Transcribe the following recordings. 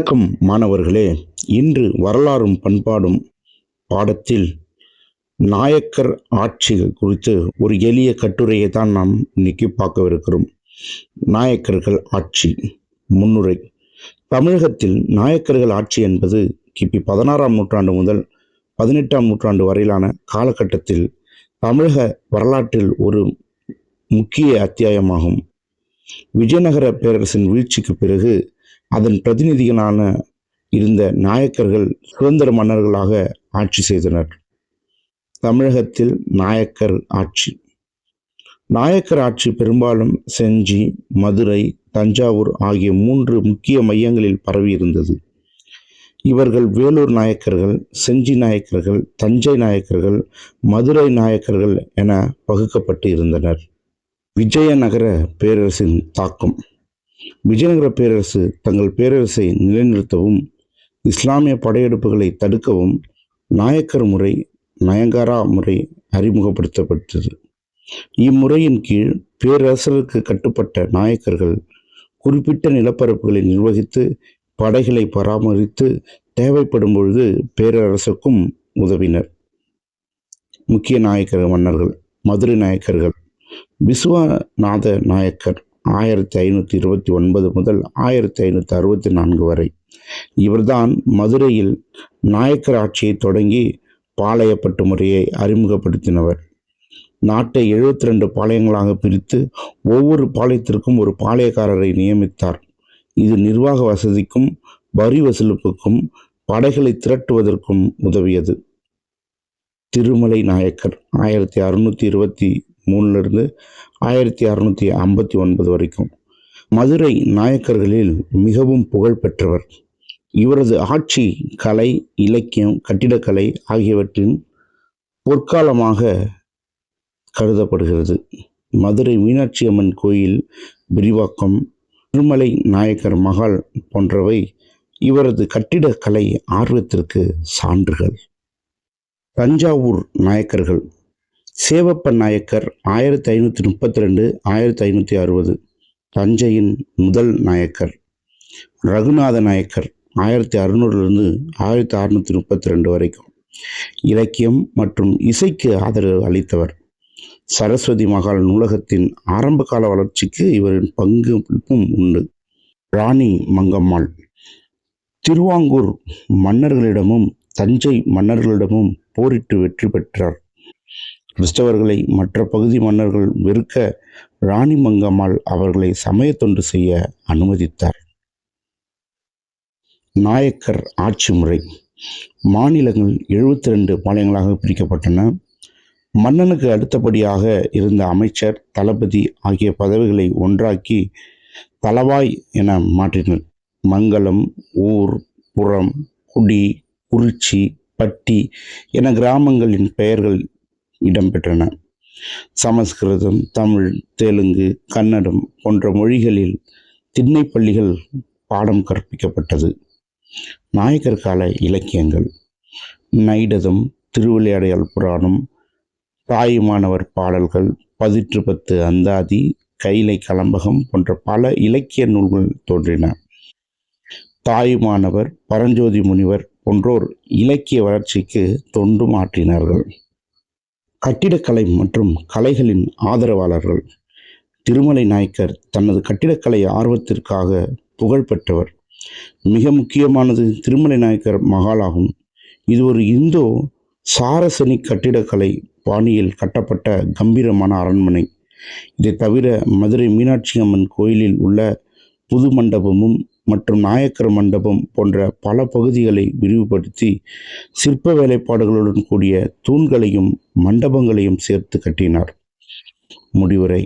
வணக்கம் மாணவர்களே. இன்று வரலாறும் பண்பாடும் பாடத்தில் நாயக்கர் ஆட்சி குறித்து ஒரு எளிய கட்டுரையை தான் நாம் இன்னைக்கு பார்க்கவிருக்கிறோம். நாயக்கர்கள் ஆட்சி முன்னுரை. தமிழகத்தில் நாயக்கர்கள் ஆட்சி என்பது கிபி பதினாறாம் நூற்றாண்டு முதல் பதினெட்டாம் நூற்றாண்டு வரையிலான காலகட்டத்தில் தமிழக வரலாற்றில் ஒரு முக்கிய அத்தியாயமாகும். விஜயநகர பேரரசின் வீழ்ச்சிக்கு பிறகு அதன் பிரதிநிதிகளான இருந்த நாயக்கர்கள் சுதந்திர மன்னர்களாக ஆட்சி செய்தனர். தமிழகத்தில் நாயக்கர் ஆட்சி. நாயக்கர் ஆட்சி பெரும்பாலும் செஞ்சி மதுரை தஞ்சாவூர் ஆகிய மூன்று முக்கிய மையங்களில் பரவி இருந்தது. இவர்கள் வேலூர் நாயக்கர்கள் செஞ்சி நாயக்கர்கள் தஞ்சை நாயக்கர்கள் மதுரை நாயக்கர்கள் என வகுக்கப்பட்டு இருந்தனர். விஜயநகர பேரரசின் தாக்கம். விஜயநகர பேரரசு தங்கள் பேரரசை நிலைநிறுத்தவும் இஸ்லாமிய படையெடுப்புகளை தடுக்கவும் நாயக்கர் முறை நயங்காரா முறை அறிமுகப்படுத்தப்பட்டது. இம்முறையின் கீழ் பேரரசருக்கு கட்டுப்பட்ட நாயக்கர்கள் குறிப்பிட்ட நிலப்பரப்புகளை நிர்வகித்து படைகளை பராமரித்து தேவைப்படும் பொழுது பேரரசுக்கும் உதவினர். முக்கிய நாயக்கர் மன்னர்கள் மதுரை நாயக்கர்கள் விஸ்வநாத நாயக்கர் ஆயிரத்தி ஐநூற்றி இருபத்தி ஒன்பது முதல் ஆயிரத்தி ஐநூற்றி அறுபத்தி நான்கு வரை. இவர்தான் மதுரையில் நாயக்கர் ஆட்சியை தொடங்கி பாளையப்பட்டு முறையை அறிமுகப்படுத்தினவர். நாட்டை எழுபத்தி ரெண்டு பாளையங்களாக பிரித்து ஒவ்வொரு பாளையத்திற்கும் ஒரு பாளையக்காரரை நியமித்தார். இது நிர்வாக வசதிக்கும் வரி வசூலிப்புக்கும் படைகளை திரட்டுவதற்கும் உதவியது. திருமலை நாயக்கர் ஆயிரத்தி அறுநூற்றி இருபத்தி மூணுலேருந்து ஆயிரத்தி அறுநூற்றி ஐம்பத்தி ஒன்பது வரைக்கும். மதுரை நாயக்கர்களில் மிகவும் புகழ் பெற்றவர். இவரது ஆட்சி கலை இலக்கியம் கட்டிடக்கலை ஆகியவற்றின் பொற்காலமாக கருதப்படுகிறது. மதுரை மீனாட்சி அம்மன் கோயில் விரிவாக்கம் திருமலை நாயக்கர் மகால் போன்றவை இவரது கட்டிடக்கலை ஆர்வத்திற்கு சான்றுகள். தஞ்சாவூர் நாயக்கர்கள். சேவப்ப நாயக்கர் ஆயிரத்தி ஐநூற்றி முப்பத்தி ரெண்டு ஆயிரத்தி ஐநூற்றி அறுபது தஞ்சையின் முதல் நாயக்கர். ரகுநாத நாயக்கர் ஆயிரத்தி அறுநூறுலேருந்து ஆயிரத்தி அறுநூற்றி முப்பத்தி ரெண்டு வரைக்கும். இலக்கியம் மற்றும் இசைக்கு ஆதரவு அளித்தவர். சரஸ்வதி மகால் நூலகத்தின் ஆரம்ப கால வளர்ச்சிக்கு இவரின் பங்கும் உண்டு. ராணி மங்கம்மாள். திருவாங்கூர் மன்னர்களிடமும் தஞ்சை மன்னர்களிடமும் போரிட்டு வெற்றி பெற்றார். கிறிஸ்தவர்களை மற்ற பகுதி மன்னர்கள் வெறுக்க ராணி மங்கம்மாள் அவர்களை சமய தொண்டு செய்ய அனுமதித்தார். நாயக்கர் ஆட்சி முறை. மாநிலங்கள் எழுபத்தி ரெண்டு பாளையங்களாக பிரிக்கப்பட்டன. மன்னனுக்கு அடுத்தபடியாக இருந்த அமைச்சர் தளபதி ஆகிய பதவிகளை ஒன்றாக்கி தளவாய் என மாற்றினர். மங்களம் ஊர் புறம் குடி குறிச்சி பட்டி என கிராமங்களின் பெயர்கள் இடம்பெற்றன. சமஸ்கிருதம் தமிழ் தெலுங்கு கன்னடம் போன்ற மொழிகளில் திண்ணை பள்ளிகள் பாடம் கற்பிக்கப்பட்டது. நாயக்கர் கால இலக்கியங்கள். நைடதம் திருவிளையாடையால் புராணம் தாயுமானவர் பாடல்கள் பதிற்று பத்து அந்தாதி கைலை கலம்பகம் போன்ற பல இலக்கிய நூல்கள் தோன்றின. தாயுமானவர் பரஞ்சோதி முனிவர் போன்றோர் இலக்கிய வளர்ச்சிக்கு தொண்டு மாற்றினார்கள். கட்டிடக்கலை மற்றும் கலைகளின் ஆதரவாளர்கள். திருமலை நாயக்கர் தனது கட்டிடக்கலை ஆர்வத்திற்காக புகழ் பெற்றவர். மிக முக்கியமானது திருமலை நாயக்கர் மகாலாகும் இது ஒரு இந்தோ சாரசனி கட்டிடக்கலை பாணியில் கட்டப்பட்ட கம்பீரமான அரண்மனை. இதை தவிர மதுரை மீனாட்சி அம்மன் கோயிலில் உள்ள புது மண்டபமும் மற்றும் நாயக்கர் மண்டபம் போன்ற பல பகுதிகளை விரிவுபடுத்தி சிற்ப வேலைப்பாடுகளுடன் கூடிய தூண்களையும் மண்டபங்களையும் சேர்த்து கட்டினார். முடிவுரை.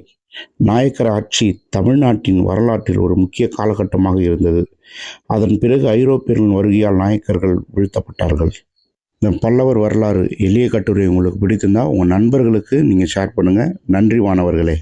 நாயக்கர் ஆட்சி தமிழ்நாட்டின் வரலாற்றில் ஒரு முக்கிய காலகட்டமாக இருந்தது. அதன் பிறகு ஐரோப்பியர்களின் வருகையால் நாயக்கர்கள் வீழ்த்தப்பட்டார்கள். இந்த பல்லவர் வரலாறு எளிய கட்டுரை உங்களுக்கு பிடித்திருந்தால் உங்கள் நண்பர்களுக்கு நீங்கள் ஷேர் பண்ணுங்கள் நன்றி மாணவர்களே.